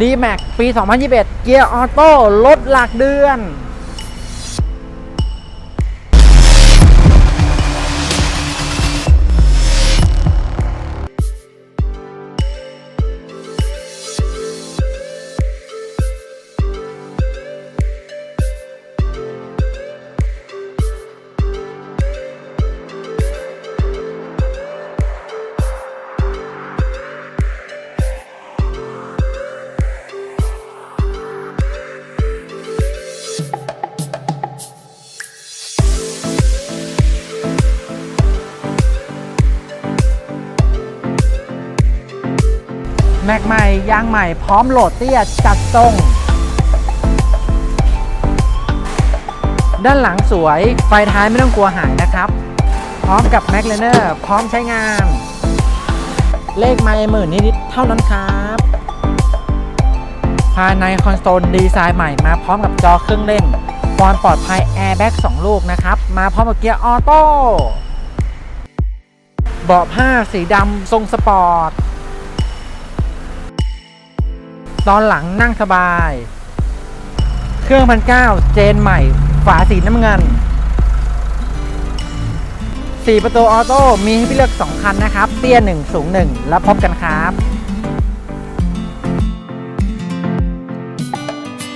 d m a x ปี 2021 เกียร์ออโต้ลดหลักเดือน แม็กใหม่ยางใหม่พร้อมโหลดเตี้ยจัดทรงด้านหลังสวยไฟท้ายไม่ต้องกลัวหายนะครับ พร้อมกับแม็กเลเนอร์พร้อมใช้งาน เลขไม่หมื่นนิดๆเท่านั้นครับ ภายในคอนโซลดีไซน์ใหม่มาพร้อมกับจอเครื่องเล่นความปลอดภัยแอร์แบ็ก2ลูกนะครับ มาพร้อมกับเกียร์ออโต้เบาะผ้าสีดำทรงสปอร์ต ตอนหลังนั่งสบาย เครื่องพันเก้าเจนใหม่ ฝาสีน้ำเงิน 4 ประตูออโต้มีให้เลือก 2 คันนะครับ เตี้ย 1 สูง 1 แล้วพบกันครับ